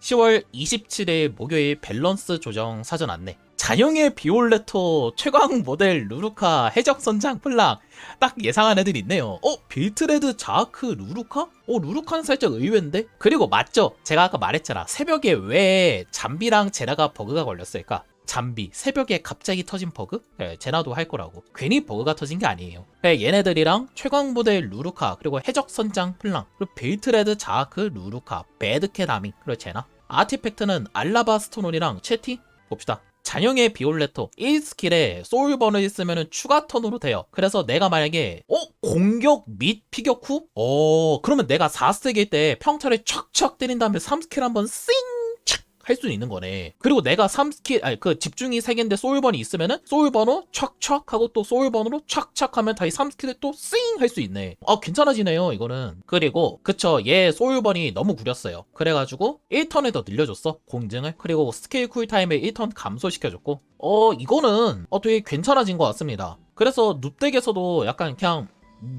10월 27일 목요일 밸런스 조정 사전 안내. 잔영의 비올레토 최강 모델 루루카 해적 선장 플랑 딱 예상한 애들 있네요. 어 빌트레드 자크 루루카? 어 루루카는 살짝 의외인데? 그리고 맞죠? 제가 아까 말했잖아. 새벽에 왜 잠비랑 제라가 버그가 걸렸을까? 잠비 새벽에 갑자기 터진 버그? 네, 제나도 할 거라고. 괜히 버그가 터진 게 아니에요. 네, 얘네들이랑 최강 모델 루루카 그리고 해적 선장 플랑 그리고 빌트레드 자크 루루카 배드캣 아밍 그리고 제나 아티팩트는 알라바 스토논이랑 채티 봅시다. 잔영의 비올레토 1스킬에 소울번을 쓰면 추가 턴으로 돼요. 그래서 내가 만약에 어? 공격 및 피격 후? 어 그러면 내가 4스택일 때 평타를 촥촥 때린 다음에 3스킬 한번 싱! 할수 있는 거네. 그리고 내가 3스킬, 아니, 그 집중이 3개인데 소울번이 있으면은 소울번으로 촥촥 하고 또 소울번으로 촥촥 하면 다시 3스킬에 또 싱! 할수 있네. 아, 괜찮아지네요, 이거는. 그리고, 그쵸, 얘 소울번이 너무 구렸어요. 그래가지고 1턴에 더 늘려줬어, 공증을. 그리고 스킬 쿨타임을 1턴 감소시켜줬고. 어, 이거는 어, 되게 괜찮아진 것 같습니다. 그래서 눕덱에서도 약간 그냥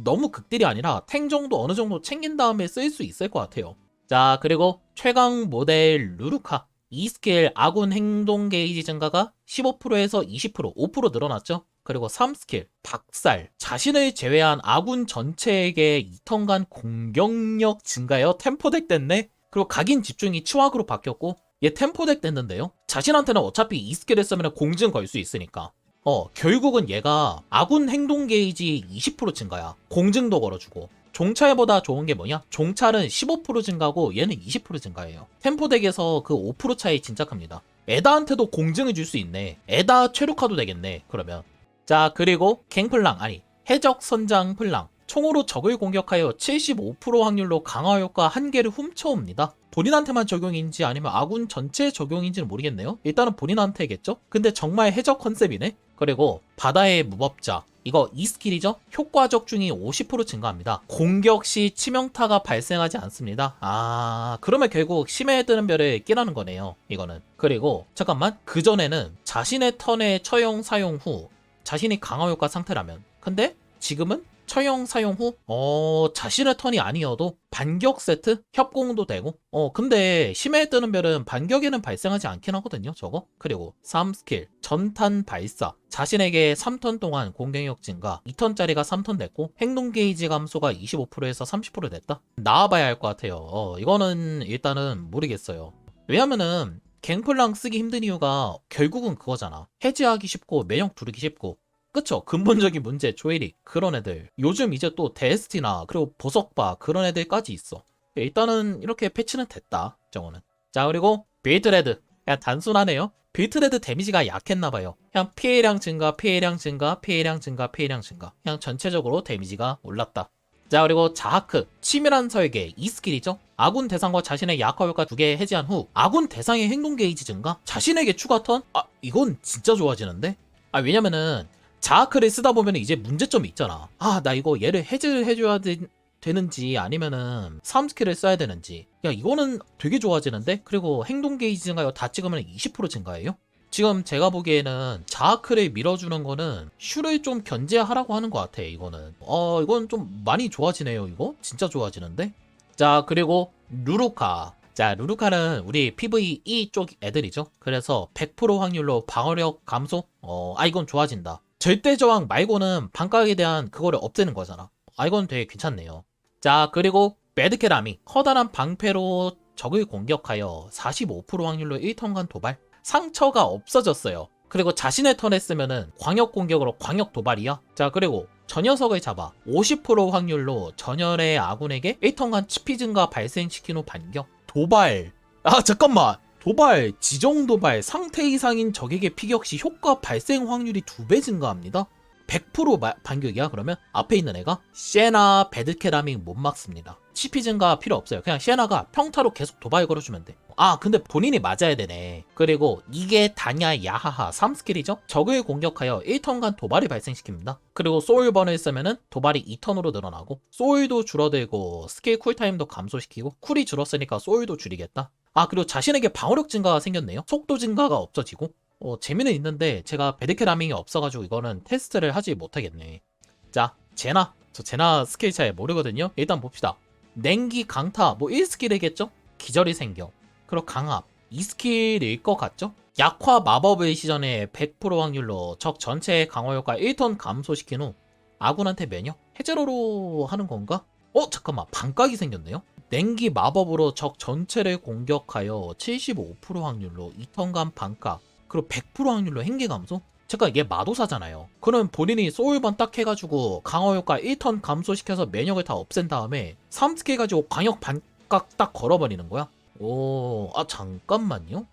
너무 극딜이 아니라 탱 정도 어느 정도 챙긴 다음에 쓸 수 있을 것 같아요. 자, 그리고 최강 모델 루루카. 2스킬 아군 행동 게이지 증가가 15%에서 20%, 5% 늘어났죠? 그리고 3스킬 박살. 자신을 제외한 아군 전체에게 2턴간 공격력 증가여 템포덱 됐네? 그리고 각인 집중이 치확으로 바뀌었고 얘 템포덱 됐는데요? 자신한테는 어차피 2스킬을 쓰면 공증 걸 수 있으니까 어, 결국은 얘가 아군 행동 게이지 20% 증가야. 공증도 걸어주고. 종찰보다 좋은 게 뭐냐? 종찰은 15% 증가고 얘는 20% 증가해요. 템포 덱에서 그 5% 차이 진짜 큽니다. 에다한테도 공증을 줄수 있네. 에다 최루카도 되겠네. 그러면. 자, 그리고 갱플랑, 아니, 해적 선장 플랑. 총으로 적을 공격하여 75% 확률로 강화 효과 한 개를 훔쳐옵니다. 본인한테만 적용인지 아니면 아군 전체 적용인지는 모르겠네요. 일단은 본인한테겠죠? 근데 정말 해적 컨셉이네? 그리고 바다의 무법자. 이거 2스킬이죠? 효과 적중이 50% 증가합니다. 공격 시 치명타가 발생하지 않습니다. 아, 그러면 결국 심해에 뜨는 별을 끼라는 거네요. 이거는. 그리고 잠깐만. 그 전에는 자신의 턴에 처형 사용 후 자신이 강화 효과 상태라면. 근데 지금은 처형 사용 후, 어, 자신의 턴이 아니어도 반격 세트 협공도 되고, 어, 근데 심해에 뜨는 별은 반격에는 발생하지 않긴 하거든요, 저거. 그리고 3스킬, 전탄 발사. 자신에게 3턴 동안 공격력 증가, 2턴짜리가 3턴 됐고, 행동 게이지 감소가 25%에서 30% 됐다? 나와봐야 할 것 같아요. 어, 이거는 일단은 모르겠어요. 왜냐면은, 갱플랑 쓰기 힘든 이유가 결국은 그거잖아. 해제하기 쉽고, 매력 두르기 쉽고, 그쵸. 근본적인 문제 조에릭 그런 애들. 요즘 이제 또 데스티나 그리고 보석바 그런 애들까지 있어. 일단은 이렇게 패치는 됐다 정어는 자 그리고 빌트레드. 그냥 단순하네요. 빌트레드 데미지가 약했나봐요. 그냥 피해량 증가 피해량 증가 피해량 증가 피해량 증가. 그냥 전체적으로 데미지가 올랐다. 자 그리고 자하크. 치밀한 설계 2스킬이죠? 아군 대상과 자신의 약화 효과 두 개 해제한 후 아군 대상의 행동 게이지 증가? 자신에게 추가 턴? 아 이건 진짜 좋아지는데? 아 왜냐면은 자아크를 쓰다 보면 이제 문제점이 있잖아. 아, 나 이거 얘를 해제를 해줘야 되, 되는지 아니면은 3스킬을 써야 되는지. 야, 이거는 되게 좋아지는데? 그리고 행동 게이지 증가요 다 찍으면 20% 증가해요? 지금 제가 보기에는 자아크를 밀어주는 거는 슈를 좀 견제하라고 하는 것 같아, 이거는. 어, 이건 좀 많이 좋아지네요, 이거. 진짜 좋아지는데? 자, 그리고 루루카. 자, 루루카는 우리 PVE 쪽 애들이죠. 그래서 100% 확률로 방어력 감소? 어, 아, 이건 좋아진다. 절대 저항 말고는 반각에 대한 그거를 없애는 거잖아. 아 이건 되게 괜찮네요. 자 그리고 매드캐라미 커다란 방패로 적을 공격하여 45% 확률로 1턴간 도발 상처가 없어졌어요. 그리고 자신의 턴에 쓰면은 광역 공격으로 광역 도발이야. 자 그리고 저 녀석을 잡아 50% 확률로 전열의 아군에게 1턴간 치피 증가 발생시킨 후 반격 도발 아 잠깐만 도발, 지정 도발, 상태 이상인 적에게 피격 시 효과 발생 확률이 두배 증가합니다. 100% 마, 반격이야 그러면 앞에 있는 애가 시에나 베드케라밍 못 막습니다. CP 증가 필요 없어요. 그냥 시에나가 평타로 계속 도발 걸어주면 돼. 아 근데 본인이 맞아야 되네. 그리고 이게 다냐 야하하 3스킬이죠? 적을 공격하여 1턴간 도발이 발생시킵니다. 그리고 소울번을 쓰면은 도발이 2턴으로 늘어나고 소울도 줄어들고 스킬 쿨타임도 감소시키고 쿨이 줄었으니까 소울도 줄이겠다. 아 그리고 자신에게 방어력 증가가 생겼네요. 속도 증가가 없어지고 어, 재미는 있는데 제가 베드케 라밍이 없어가지고 이거는 테스트를 하지 못하겠네. 자 제나 저 제나 스킬 잘 모르거든요. 일단 봅시다. 냉기 강타 뭐 1스킬이겠죠? 기절이 생겨. 그리고 강압 2스킬일 것 같죠? 약화 마법의 시전에 100% 확률로 적 전체의 강화 효과 1톤 감소시킨 후 아군한테 면역 해제로로 하는 건가? 어 잠깐만 반각이 생겼네요. 냉기 마법으로 적 전체를 공격하여 75% 확률로 2턴간 반각 그리고 100% 확률로 행계 감소? 잠깐 이게 마도사잖아요. 그럼 본인이 소울번 딱 해가지고 강화 효과 1턴 감소시켜서 면역을 다 없앤 다음에 3스킬 가지고 광역 반각 딱 걸어버리는 거야? 오, 아 잠깐만요.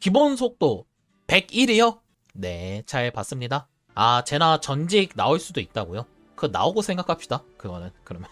기본 속도 101이요? 네, 잘 봤습니다. 아, 제나 전직 나올 수도 있다고요? 그 나오고 생각합시다. 그거는 그러면.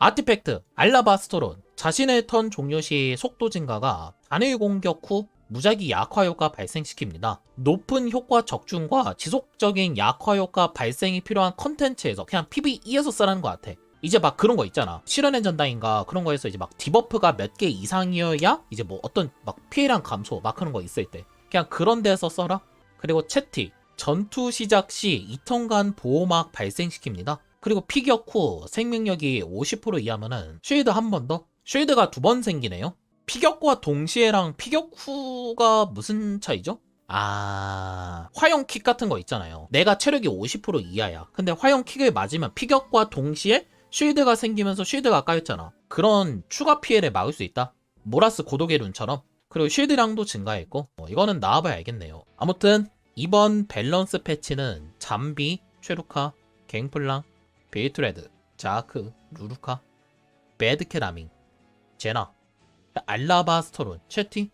아티팩트 알라바스토론 자신의 턴 종료 시 속도 증가가 단일 공격 후 무작위 약화 효과 발생시킵니다. 높은 효과 적중과 지속적인 약화 효과 발생이 필요한 컨텐츠에서 그냥 PVE에서 쓰라는 것 같아. 이제 막 그런 거 있잖아. 실현의 전당인가 그런 거에서 이제 막 디버프가 몇 개 이상이어야 이제 뭐 어떤 막 피해량 감소 막 그런 거 있을 때 그냥 그런 데서 써라. 그리고 채티 전투 시작 시 2턴간 보호막 발생시킵니다. 그리고 피격 후 생명력이 50% 이하면은 쉴드 한 번 더. 쉴드가 두 번 생기네요. 피격과 동시에랑 피격 후가 무슨 차이죠? 아, 화용 킥 같은 거 있잖아요. 내가 체력이 50% 이하야. 근데 화용 킥을 맞으면 피격과 동시에 쉴드가 생기면서 쉴드가 까였잖아. 그런 추가 피해를 막을 수 있다. 모라스 고독의 룬처럼. 그리고 쉴드량도 증가했고, 어, 이거는 나와봐야 알겠네요. 아무튼, 이번 밸런스 패치는 잠비, 최루카, 갱플랑, 베이트레드, 자크, 루루카, 배드캐라밍, 제나, 알라바스토론, 채팅,